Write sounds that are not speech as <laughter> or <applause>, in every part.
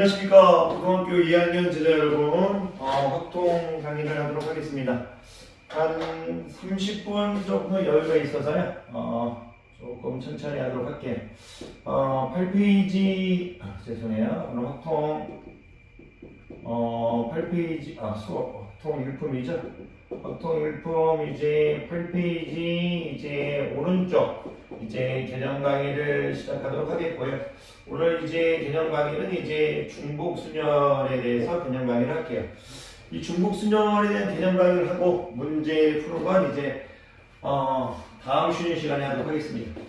안녕하십니까. 고등학교 2학년 제자 여러분 어, 확통 강의를 하도록 하겠습니다. 한 30분 조금 여유가 있어서요. 어, 조금 천천히 하도록 할게요. 어, 8페이지 아, 죄송해요. 오늘 확통 어, 8페이지 아 수업 확통 일품이죠 확통 일품 이제 8페이지 이제 오른쪽 이제 개념 강의를 시작하도록 하겠고요 오늘 이제 개념 강의는 이제 중복 순열에 대해서 개념 강의를 할게요. 이 중복 순열에 대한 개념 강의를 하고 문제 푸는 건 이제 어, 다음 쉬는 시간에 하도록 하겠습니다.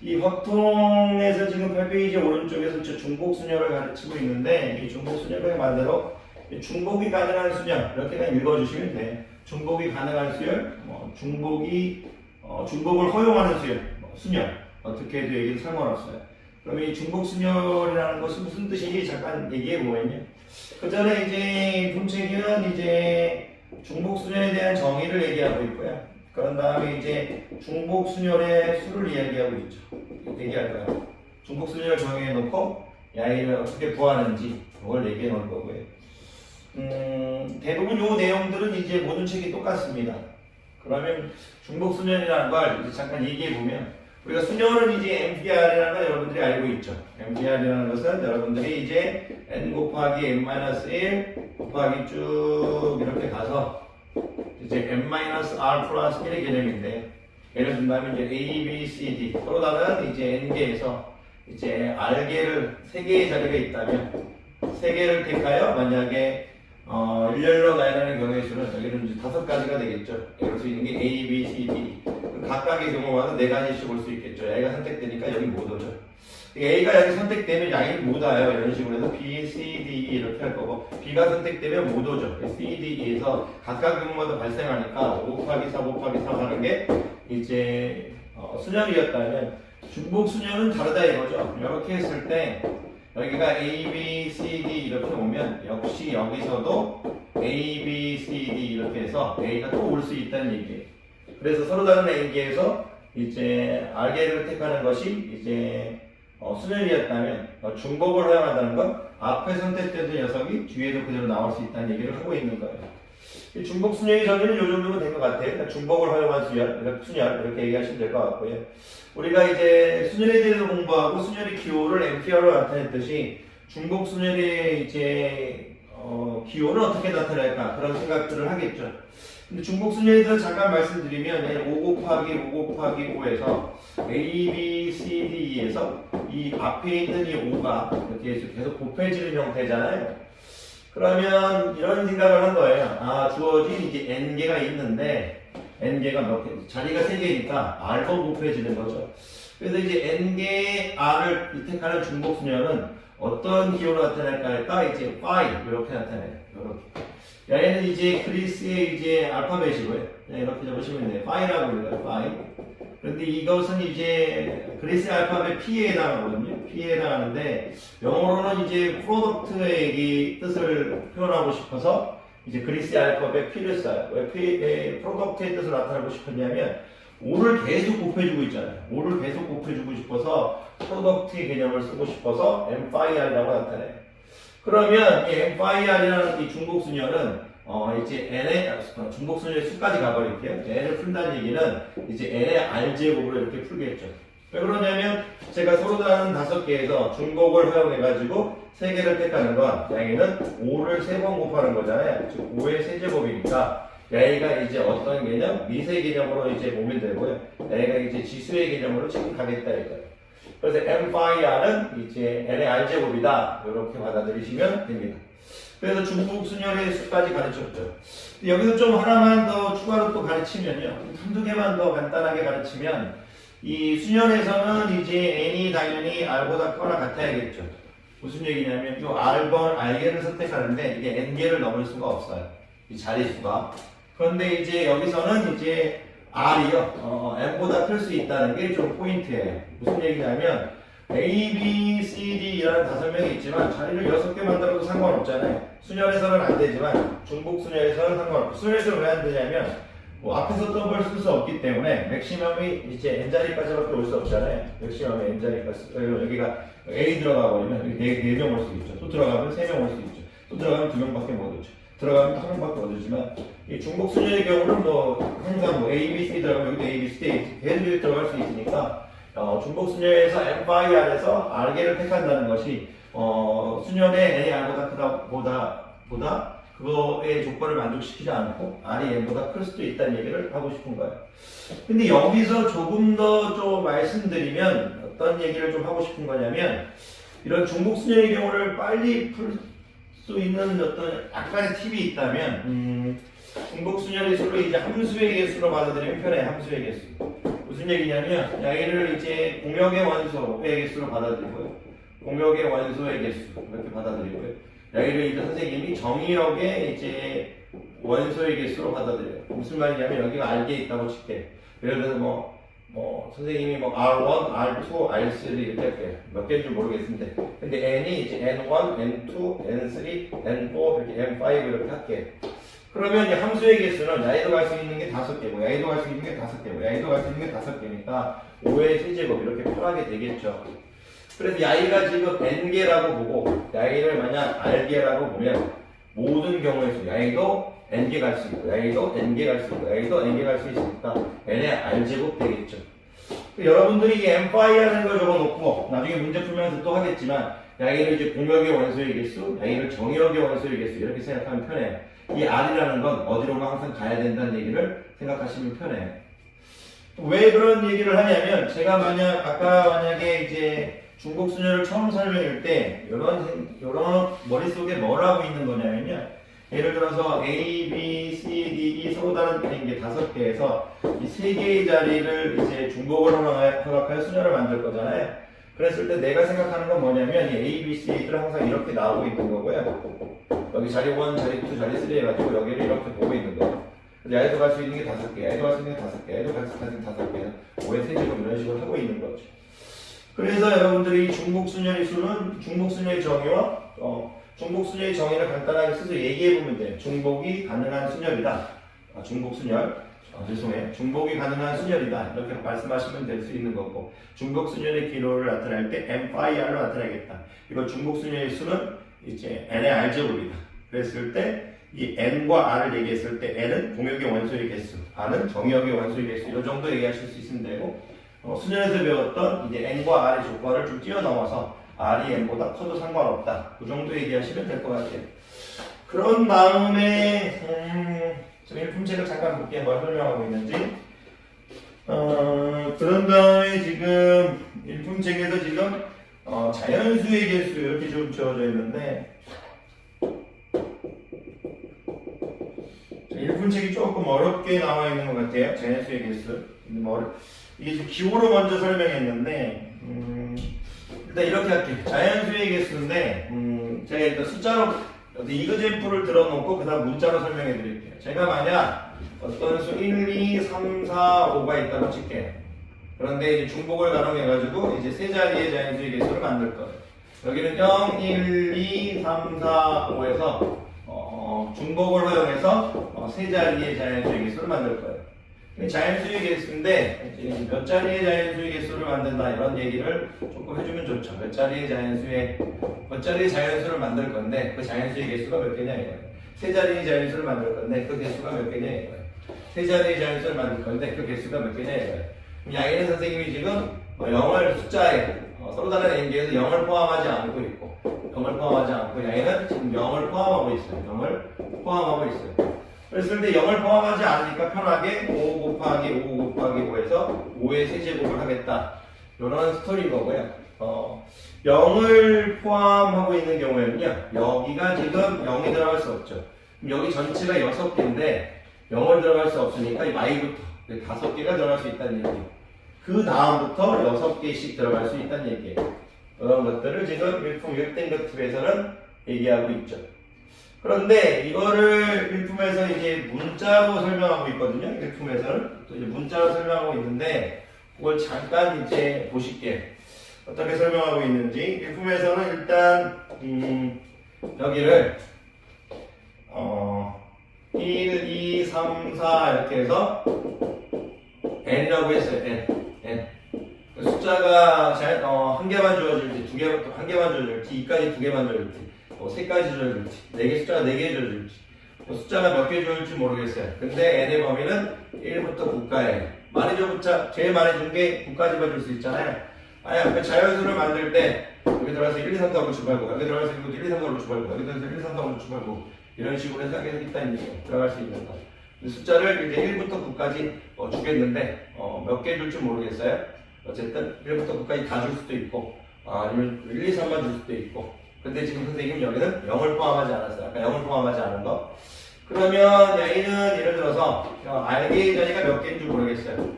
이 확통에서 지금 8페이지 오른쪽에서 저 중복 순열을 가르치고 있는데 이 중복 반대로 이 중복이 가능한 순열 이렇게만 읽어주시면 돼. 중복이 가능한 수열, 뭐 중복이 어, 중복을 허용하는 수열, 뭐 순열 어떻게 해도 얘기는 상관없어요. 그러면 이 중복순열이라는 것은 무슨 뜻인지 잠깐 얘기해 보면요. 그 전에 이제 분책은 이제 중복순열에 대한 정의를 얘기하고 있고요. 그런 다음에 이제 중복순열의 수를 이야기하고 있죠. 얘기할 거예요. 중복순열 정의해 놓고 야이를 어떻게 구하는지 그걸 얘기해 놓을 거고요. 음, 대부분 요 내용들은 이제 모든 책이 똑같습니다. 그러면 중복순열이라는 걸 이제 잠깐 얘기해 보면 우리가 수녀는 이제 MPR이라는 걸 여러분들이 알고 있죠. MPR이라는 것은 여러분들이 이제 n 곱하기 n-1 곱하기 쭉 이렇게 가서 이제 n-r 플러스 1의 개념인데 예를 든다면 이제 A, B, C, D 서로 다른 이제 n개에서 이제 r개를 세 개의 자리가 있다면 세 개를 택하여 만약에 어, 일렬로 나열하는 경우의 수는 여기는 이제 다섯 가지가 되겠죠. 예를 들어 있는 게 A, B, C, D. 각각의 경우마다 네 가지씩 볼수 있겠죠. A가 선택되니까 여기 못 오죠. A가 여기 선택되면 양이 못 와요. 이런 식으로 해서 B, C, D E 이렇게 할 거고 B가 선택되면 못 오죠. C, D, E에서 각각 경우마다 발생하니까 5 곱하기 4 곱하기 3 하는 게 이제 어, 순열이었다면 중복 순열은 다르다 이거죠. 이렇게 했을 때 여기가 A, B, C, D 이렇게 오면 역시 여기서도 A, B, C, D 이렇게 해서 A가 또 올 수 있다는 얘기예요. 그래서 서로 다른 A계에서 이제 R계를 택하는 것이 이제 어, 순열이었다면 어, 중복을 허용한다는 건 앞에 선택된 녀석이 뒤에도 그대로 나올 수 있다는 얘기를 하고 있는 거예요. 이 중복 순열의 정의는 이 정도면 된 것 같아요. 그러니까 중복을 허용한 순열, 이렇게 순열 이렇게 얘기하시면 될 것 같고요. 우리가 이제 순열에 대해서 공부하고 순열의 기호를 MPR로 나타냈듯이 중복 순열의 이제 어, 기호는 어떻게 나타날까 그런 생각들을 하겠죠. 근데 중복 순열에 대해서 잠깐 말씀드리면 5 곱하기 5 곱하기 5에서 A, B, C, D에서 이 앞에 있는 이 5가 이렇게 계속 곱해지는 형태잖아요. 그러면 이런 생각을 한 거예요. 아, 주어진 이제 n개가 있는데 n개가 몇 개, 자리가 3개니까 r번 곱해지는 거죠. 그래서 이제 n개 r을 이택하는 중복 순열은 어떤 기호로 나타날까 할까? 이제 phi 이렇게 나타나요. 이렇게. 얘는 이제 그리스의 이제 알파벳이고요. 네, 이렇게 적으시면 돼요. 파이라고 불러요. 파이. 그런데 이것은 이제 그리스 알파벳 P에 해당하거든요. P에 해당하는데 영어로는 이제 프로덕트의 이 뜻을 표현하고 싶어서 이제 그리스 알파벳 써요. 왜 프로덕트의 뜻을 나타내고 싶었냐면 5를 계속 곱해주고 있잖아요. 5를 계속 곱해주고 싶어서 프로덕트의 개념을 쓰고 싶어서 M5R이라고 나타내요. 그러면 이 MFIR이라는 이 중복 순열은 어 이제 n의 어, 중복 순열의 수까지 가버릴게요. n을 푼다는 얘기는 이제 n의 r제곱으로 이렇게 풀겠죠. 왜 그러냐면 제가 서로 다른 다섯 개에서 중복을 활용해가지고 세 개를 택하는 건 여기는 5를 세 번 곱하는 거잖아요. 즉 5의 세제곱이니까 여기가 이제 어떤 개념? 미세 개념으로 이제 보면 되고요. 여기가 이제 지수의 개념으로 지금 가겠다 이거예요. 그래서 M5R은 이제 N의 R제곱이다. 이렇게 받아들이시면 됩니다. 그래서 중국 순열의 수까지 가르쳤죠. 여기서 좀 하나만 더 추가로 또 가르치면요. 한두 개만 더 간단하게 가르치면 이 순열에서는 이제 N이 당연히 R보다 크거나 같아야겠죠. 무슨 얘기냐면 이 R번, R개를 선택하는데 이게 N개를 넘을 수가 없어요. 이 자리수가. 그런데 이제 여기서는 이제 R이요. 어, M보다 클 수 있다는 게 좀 포인트예요. 무슨 얘기냐면 A, B, C, D라는 다섯 명이 있지만 자리를 여섯 개 만들어도 상관없잖아요. 순열에서는 안 되지만 중복 순열에서는 상관없고 순열에서는 왜 안 되냐면 뭐 앞에서 더블 쓸 수 없기 때문에 맥시멈이 이제 n자리까지밖에 올 수 없잖아요. 맥시멈이 n자리까지 여기가 a 들어가 버리면 네명 올 수 있죠. 또 들어가면 세 명 올 수 있죠. 또 들어가면 두 명밖에 못 오죠. 들어가면 한 명밖에 못 오지만 이 중복 순열의 경우는 뭐 항상 뭐 A, B, C 들어가면 여기도 A, B, C 계속 들어갈 수 있으니까 어, 중복 순열에서 M5 안에서 R개를 택한다는 것이 어, 순열의 N이 R보다 크다 보다 보다 그거의 조건을 만족시키지 않고 R이 N보다 클 수도 있다는 얘기를 하고 싶은 거예요. 근데 여기서 조금 더 좀 말씀드리면 어떤 얘기를 좀 하고 싶은 거냐면 이런 중복 순열의 경우를 빨리 풀 수 있는 어떤 약간의 팁이 있다면 음, 중복 순열의 수를 이제 함수의 개수로 받아들이면 편해 함수의 개수. 무슨 얘기냐면 얘를 이제 공역의 원소의 개수로 받아들이고요. 공역의 원소의 개수 이렇게 받아들이고요. 여기를 이제 선생님이 정의역의 이제 원소의 개수로 받아들여요. 무슨 말이냐면 여기가 R개 있다고 칠게. 예를 들어서 뭐, 뭐 선생님이 뭐 R1, R2, R3 이렇게 할게요. 몇 개인지 모르겠는데. 근데 N이 이제 N1, N2, N3, N4 이렇게 N5 이렇게 할게요. 그러면 이 함수의 개수는 야에도 갈 수 있는 게 다섯 개고, 야에도 갈 수 있는 게 다섯 개고, 야에도 갈 수 있는 게 다섯 개니까 5의 세제곱 이렇게 표하게 되겠죠. 그래서 야이가 지금 n개라고 보고 야이를 만약 r개라고 보면 모든 경우에서 야이도 n개 갈 수 있고 야이도 n개 갈 수 있고 야이도 n개 갈 수 있으니까 n의 r제곱 되겠죠. 여러분들이 이 m 파이 하는 걸 적어놓고 나중에 문제 풀면서 또 하겠지만 야이를 이제 공역의 원소의 개수, 야이를 정역의 원소의 개수 이렇게 생각하면 편해요. 이 r이라는 건 어디로가 항상 가야 된다는 얘기를 생각하시면 편해요. 왜 그런 얘기를 하냐면 제가 만약 아까 만약에 이제 중국 순열을 처음 설명할 때 이런 이런 머릿속에 뭘 하고 있는 거냐면요. 예를 들어서 A, B, C, D, E 서로 다른 게 다섯 개에서 이 세 개의 자리를 이제 중복을 허락하여 순열을 만들 거잖아요. 그랬을 때 내가 생각하는 건 뭐냐면 이 A, B, C, D들 항상 이렇게 나오고 있는 거고요. 여기 자리 1, 자리 2, 자리 3 해가지고 여기를 이렇게 보고 있는 거예요. 야에도 갈 수 있는 게 다섯 개, 야에도 갈 수 있는 게 다섯 개, 야에도 갈 수 있는 게 다섯 개, 5의 세제곱 이런 식으로 하고 있는 거죠. 그래서 여러분들이 중복순열의 수는 중복순열의 정의와 어, 중복순열의 정의를 간단하게 써서 얘기해 보면 돼요. 중복이 가능한 순열이다. 아, 중복순열. 아, 죄송해요. 중복이 가능한 순열이다. 이렇게 말씀하시면 될 수 있는 거고 중복순열의 기로를 나타낼 때 M-R로 나타내겠다. 이거 중복순열의 수는 이제 N의 R제곱이다. 그랬을 때 이 n과 r을 얘기했을 때 n은 공역의 원소의 개수, r은 정역의 원소의 개수 이 정도 얘기하실 수 있으면 되고 어, 수련에서 배웠던 이제 n과 r의 조건을 좀 뛰어넘어서 r이 n보다 커도 상관없다. 그 정도 얘기하시면 될 것 같아요. 그런 다음에 음, 좀 일품책을 잠깐 볼게요. 뭘 설명하고 있는지. 어, 그런 다음에 지금 일품책에서 지금 어, 자연수의 개수 이렇게 좀 주어져 있는데 일분책이 조금 어렵게 나와 있는 것 같아요. 자연수의 개수. 뭐 어려- 이게 지금 기호로 먼저 설명했는데, 음, 일단 이렇게 할게요. 자연수의 개수인데, 음, 제가 일단 숫자로, 이그젠플을 들어놓고, 그 다음 문자로 설명해 드릴게요. 제가 만약 어떤 수 1, 2, 3, 4, 5가 있다고 칠게요. 그런데 이제 중복을 가능해가지고, 이제 세 자리의 자연수의 개수를 만들 거예요. 여기는 0, 1, 2, 3, 4, 5에서 어, 중복을 활용해서 어, 세 자리의 자연수의 개수를 만들 거예요. 이 자연수의 개수인데 몇 자리의 자연수의 개수를 만든다 이런 얘기를 조금 해주면 좋죠. 몇 자리의 자연수의 몇 자리의 자연수를 만들 건데 그 자연수의 개수가 몇 개냐 이거예요. 세 자리의 자연수를 만들 건데 그 개수가 몇 개냐 이거예요. 세 자리의 자연수를 만들 건데 그 개수가 몇 개냐 이거예요. 양희는 선생님이 지금 어, 0을 숫자에 어, 서로 다른 n개에서 0을 포함하지 않고 있고 0을 포함하지 않고 양희는 지금 0을 포함하고 있어요. 0을 포함하고 있어요. 그랬을 때 0을 포함하지 않으니까 편하게 5 곱하기 5 곱하기 5에서 5의 세제곱을 하겠다. 이런 스토리인 거고요. 어, 0을 포함하고 있는 경우에는요. 여기가 지금 0이 들어갈 수 없죠. 여기 전체가 6개인데 0을 들어갈 수 없으니까 이 y부터 5개가 들어갈 수 있다는 얘기예요. 그 다음부터 6개씩 들어갈 수 있다는 얘기예요. 그런 것들을 지금 일품 1등급 팁에서는 얘기하고 있죠. 그런데 이거를 일품에서 이제 문자로 설명하고 있거든요. 일품에서는 또 이제 문자로 설명하고 있는데 그걸 잠깐 이제 보실게요. 어떻게 설명하고 있는지 일품에서는 일단 음, 여기를 어 1, 2, 3, 4 이렇게 해서 n이라고 했어요. n. n. 그 숫자가 잘, 어, 한 개만 주어질지, 두 개, 한 개만 주어질지, 2까지 두 개만 주어질지, 뭐, 세 가지 주어질지, 네개 숫자가 네개 주어질지, 뭐 숫자가 몇개 주어질지 모르겠어요. 근데 n의 범위는 1부터 9까지. 말해줘, 자, 제일 말해준 게 9까지 봐줄 수 있잖아요. 아니, 앞에 자연수를 만들 때, 여기 들어가서 1, 2, 3, 4, 5, 6, 7, 8, 9, 여기 들어가서 이것도 1, 2, 3, 4, 5, 6, 7, 8, 9, 여기 들어가서 1, 2, 3, 4, 5, 6, 7, 8, 9, 이런 식으로 해서 하게 있다는 얘기예요. 들어갈 수 있는 거. 숫자를 이제 1부터 9까지 어, 주겠는데 어, 몇 개 줄지 모르겠어요. 어쨌든 1부터 9까지 다 줄 수도 있고 아, 아니면 1, 2, 3만 줄 수도 있고 근데 지금 선생님 여기는 0을 포함하지 않았어요. 아까 0을 포함하지 않은 거. 그러면 얘는 예를 들어서 어, 알게의 자리가 몇 개인 줄 모르겠어요.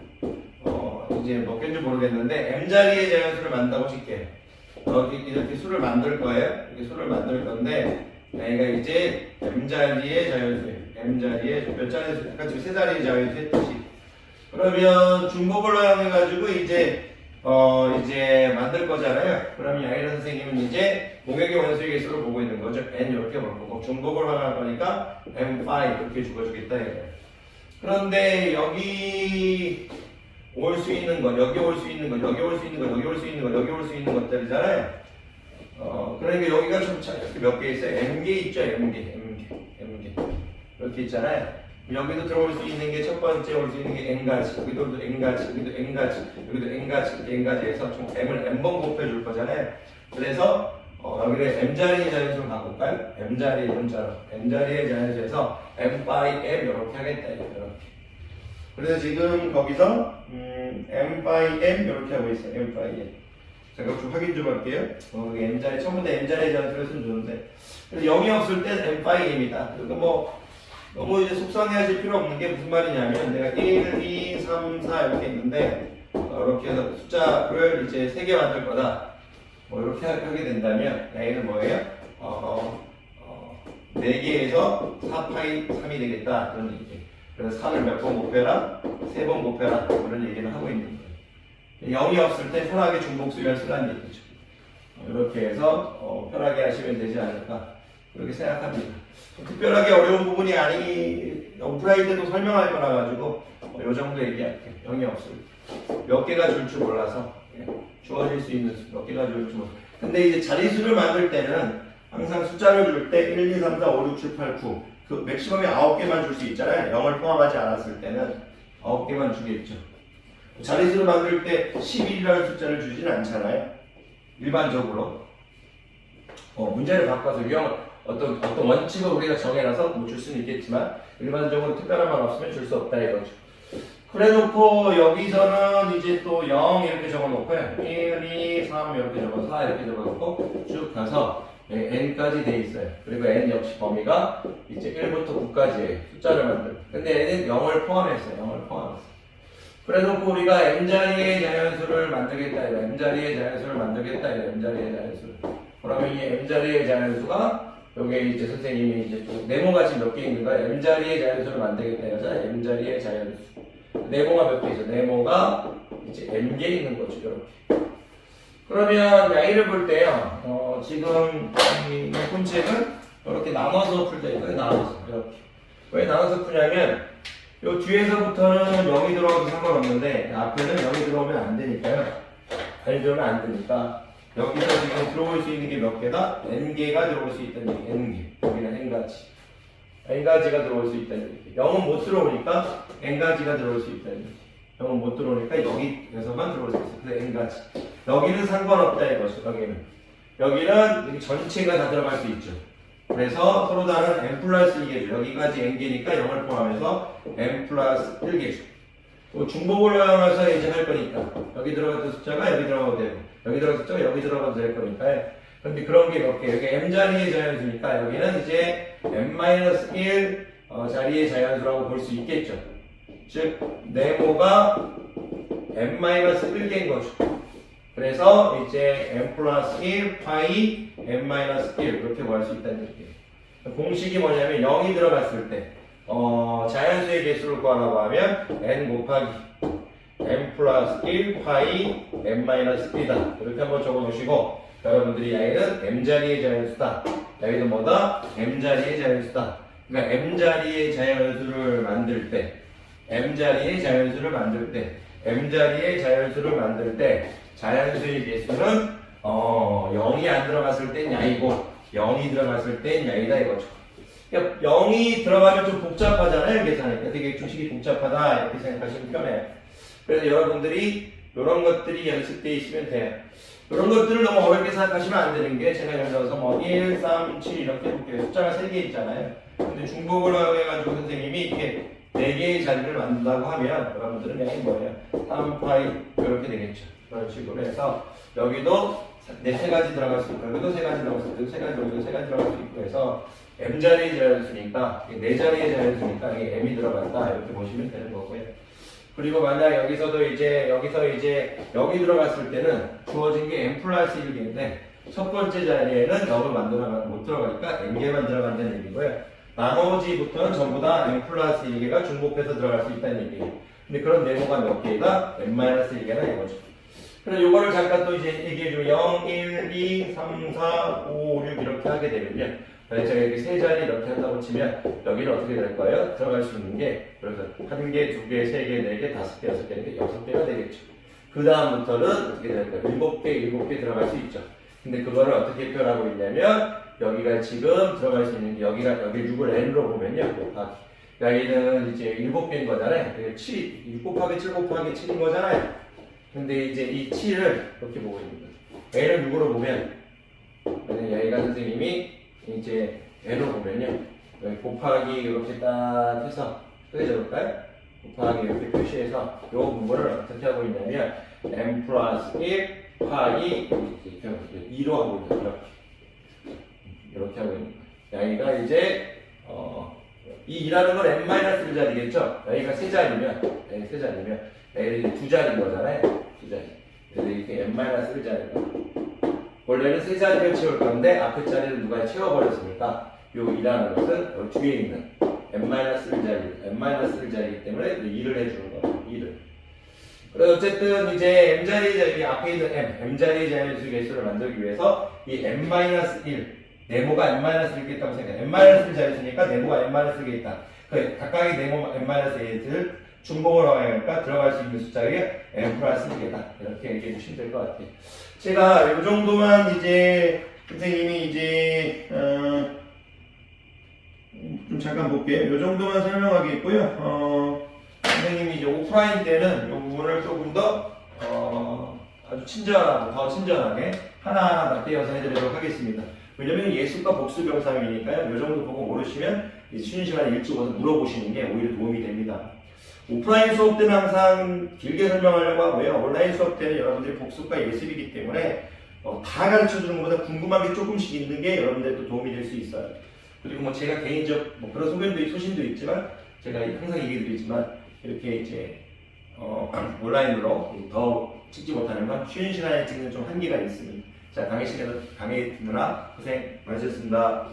어, 이제 몇 개인 줄 모르겠는데 m자리의 자연수를 만든다고 칠게요. 여기 이렇게 수를 만들 거예요. 이렇게 수를 만들 건데 얘가 이제 m자리의 자연수예요. m자리의 몇 자리, 아까 지금 세 자리의 자연수 했듯이. 그러면 중복을 활용해가지고 이제 어 이제 만들 거잖아요. 그러면 양희라 선생님은 이제 공역의 원수의 개수를 보고 있는 거죠. n 이렇게 볼 거고 중복을 활용할 거니까 m5 이렇게 죽어주겠다. 그런데 여기 올 수 있는 것, 여기 올 수 있는 것, 여기 올 수 있는 것, 여기 올 수 있는 것, 여기 올 수 있는 것들이잖아요. 어, 그러니까 여기가 좀 차- 이렇게 몇 개 있어요. M개 있죠, M개, M개, M개. 이렇게 있잖아요. 여기도 들어올 수 있는 게 첫 번째 올 수 있는 게 N가지, 여기도 N가지, 여기도 N가지, 여기도 N가지, N가지 해서 총 M을 N번 곱해줄 거잖아요. 그래서 어, 여기를 M자리 자연수를 바꿀까요? M자리 문자로. M자리의 자연수에서 M by M 이렇게 하겠다, 이렇게. 그래서 지금 거기서 음, M by M 이렇게 하고 있어요. M by M. 제가 좀 확인 좀 할게요. 어, 여기 M자리, 처음부터 M자리 자연수를 쓰면 좋은데. 0이 없을 땐 M by M이다. 그러니까 뭐, 너무 이제 속상해 하실 필요 없는 게 무슨 말이냐면, 내가 1, 2, 3, 4 이렇게 있는데, 어, 이렇게 해서 숫자를 이제 3개 만들 거다. 뭐, 이렇게 하- 하게 된다면, 얘는 뭐예요? 어, 어, 4개에서 4파이 3이 되겠다. 그런 얘기. 그래서 3을 몇 번 곱해라? 3번 곱해라. 그런 얘기를 하고 있는 거예요. 0이 없을 때 편하게 중복수열 쓰라는 얘기죠. 어, 이렇게 해서 어, 편하게 하시면 되지 않을까 그렇게 생각합니다. 특별하게 어려운 부분이 아니 오프라인에도 설명할 거라 가지고 어, 요 정도 얘기할게요. 0이 없을 때. 몇 개가 줄 줄 몰라서 예, 주어질 수 있는 수, 몇 개가 줄줄 몰라. 근데 이제 자리수를 만들 때는 항상 숫자를 줄 때 1, 2, 3, 4, 5, 6, 7, 8, 9. 그 맥시멈이 9개만 줄 수 있잖아요. 0을 포함하지 않았을 때는 9개만 주겠죠. 자리수를 만들 때 11이라는 숫자를 주진 않잖아요. 일반적으로. 어, 문제를 바꿔서 유형 어떤 어떤 원칙을 우리가 정해놔서 뭐 줄 수는 있겠지만 일반적으로 특별한 말 없으면 줄 수 없다 이거죠. 그래놓고 여기서는 이제 또 0 이렇게 적어놓고요. 1, 2, 3 이렇게 적어서 4 이렇게 적어놓고 쭉 가서 예, n까지 돼 있어요. 그리고 n 역시 범위가 이제 1부터 9까지의 숫자를 만들고 근데 n은 0을 포함했어요. 0을 포함했어요. 그래놓고 우리가 m자리의 자연수를 만들겠다 이거 m자리의 자연수를 만들겠다 이거 m자리의 자연수를 그러면 이 m자리의 자연수가 여기에 이제 선생님이 이제 또 네모가 지금 몇 개 있는가? M자리의 자연수를 만들겠다 이거잖아요 m자리의 자연수. 네모가 몇개 있어? 네모가 이제 m개 있는 거죠 이렇게. 그러면 양의를 볼 때요 어, 지금 이 문책은 이렇게 나눠서 풀자 이거예요 나눠서 이렇게. 왜 나눠서 푸냐면 요 뒤에서부터는 0이 들어가도 상관없는데 앞에는 0이 들어오면 안 되니까요. 0이 들어오면 안 되니까 여기서 지금 들어올 수 있는 게 몇 개다? n개가 들어올 수 있다는 얘기. n개. 여기는 n가지. n가지가 들어올 수 있다는 얘기. 0은 못 들어오니까 n가지가 들어올 수 있다는 얘기. 0은 못 들어오니까 여기에서만 들어올 수 있어. 그래서 n가지. 여기는 상관없다 이거죠. 여기는. 여기는 여기 전체가 다 들어갈 수 있죠. 그래서 서로 다른 n 플러스 2개죠. 여기까지 n개니까 0을 포함해서 n 플러스 1개죠. 또 중복을 활용해서 이제 할 거니까 여기 들어갔던 숫자가 여기 들어가도 되고 여기 들어갔던 숫자가 여기 들어가도 될 거니까 그런데 그런 게 몇 개? 여기 m 자리의 자연수니까 여기는 이제 n-1 어, 자리의 자연수라고 볼 수 있겠죠. 즉 네모가 n-1개인 거죠. 그래서 이제 n 플러스 1 파이 n 마이너스 1 이렇게 구할 수 있다는 얘기예요. 공식이 뭐냐면 0이 들어갔을 때 어, 자연수의 개수를 구하라고 하면 n 곱하기 n 플러스 1 파이 n 마이너스 1이다. 이렇게 한번 적어 놓으시고 여러분들이 여기는 m자리의 자연수다. 여기는 뭐다? m자리의 자연수다. 그러니까 m 자리의 자연수를 만들 때, m 자리의 자연수를 만들 때, m 자리의 자연수를 만들 때 자연수의 개수는 어 0이 안 들어갔을 땐 야이고 0이 들어갔을 땐 야이다 이거죠. 그러니까 0이 들어가면 좀 복잡하잖아요 계산이. 되게 주식이 복잡하다 이렇게 생각하시면 편해요. 그래서 여러분들이 이런 것들이 연습돼 있으면 돼요. 이런 것들을 너무 어렵게 생각하시면 안 되는 게 제가 예를 들어서 뭐 1, 3, 7 이렇게 해볼게요. 숫자가 3개 있잖아요. 근데 중복을 해가지고 선생님이 이렇게 4개의 자리를 만든다고 하면 여러분들은 그냥 뭐예요? 3, 파이 이렇게 되겠죠. 그런 식으로 해서 여기도 네세 가지 들어갈 수 있고 여기도 세 가지 들어갈 수 있고 세 가지 여기도 세 가지 들어갈 수 있고 해서 M 자리의 자연수니까 네 자리의 자연수니까 이게 M이 들어간다 이렇게 보시면 되는 거고요. 그리고 만약 여기서도 이제 여기서 이제 여기 들어갔을 때는 주어진 게 n 플러스 1개인데 첫 번째 자리에는 0을 만들어 못 들어가니까 n 개만 들어간다는 얘기고요. 나머지부터는 전부 다 n 플러스 1개가 중복해서 들어갈 수 있다는 얘기예요. 근데 그런 네모가 몇 개가 n 마이너스 1개나 이거죠. 그래서 요거를 잠깐 또 이제 얘기해주면 0, 1, 2, 3, 4, 5, 6 이렇게 하게 되면요. 제가 여기 세 자리 이렇게 한다고 치면 여기는 어떻게 될 거예요? 들어갈 수 있는 게 그래서 한 개, 두 개, 세 개, 네 개, 다섯 개, 여섯 개, 네 개, 여섯 개가 되겠죠. 그 다음부터는 어떻게 될까요? 일곱 개, 일곱 개 들어갈 수 있죠. 근데 그거를 어떻게 표현하고 있냐면 여기가 지금 들어갈 수 있는 게 여기가 여기 6을 n으로 보면요. 곱하기. 여기는 이제 일곱 개인 거잖아요. 그게 7, 6 곱하기 7 곱하기 7인 거잖아요. 근데 이제 이 7을 이렇게 보고 있는 거예요. n을 6으로 보면 여기가 선생님이 이제 n으로 보면요. 곱하기 이렇게 딱 해서 쓰여져 볼까요? 곱하기 이렇게 표시해서 이 부분을 어떻게 하고 있냐면 m 플러스 1 파이 이렇게 2로 하고 있는 거예요. 이렇게. 하고 있는 거예요. 여기가 이제 어, 이 2라는 건 n 마이너스 1 자리겠죠? 여기가 세 자리면 여기 세 자리면 여기 두 자리인 거잖아요. 두 자리. 그래서 이렇게 n 마이너스 1 자리가 원래는 세 자리를 채울 건데 앞에 자리를 누가 채워버렸으니까 요 2라는 것은 요 뒤에 있는 n-1 자리, n-1 자리이기 때문에 2를 해주는 거예요. 2를. 그래서 어쨌든 이제 m 자리 자리 앞에 있는 m, m 자리 자연수 개수를 만들기 위해서 이 n-1 네모가 n-1개 있다고 생각해. n-1 자리수니까 네모가 n-1개 있다. 그 각각의 네모 n-1을 중복을 하니까 들어갈 수 있는 숫자가 n 플러스 1개다. 이렇게 얘기해 주시면 될 것 같아요. 제가 이 정도만 이제 선생님이 이제 어, 좀 잠깐 볼게요. 이 정도만 설명하겠고요. 어, 선생님이 이제 오프라인 때는 이 부분을 조금 더 어, 아주 친절하고 더 친절하게 하나하나 다 떼어서 해드리도록 하겠습니다. 왜냐면 예습과 복수 병상이니까요. 이 정도 보고 모르시면 이 쉬는 시간에 일찍 와서 물어보시는 게 오히려 도움이 됩니다. 오프라인 수업 때는 항상 길게 설명하려고 하고요. 온라인 수업 때는 여러분들이 복습과 예습이기 때문에 어, 다 가르쳐 주는 것보다 궁금한 게 조금씩 있는 게 여러분들도 도움이 될 수 있어요. 그리고 뭐 제가 개인적 뭐 그런 소견도 소신도 있지만 제가 항상 얘기 드리지만 이렇게 이제 어, <clears throat> 온라인으로 더 찍지 못하는 건 쉬는 시간에 찍는 좀 한계가 있습니다. 자 강의 시간에 강의 누나 고생 많으셨습니다.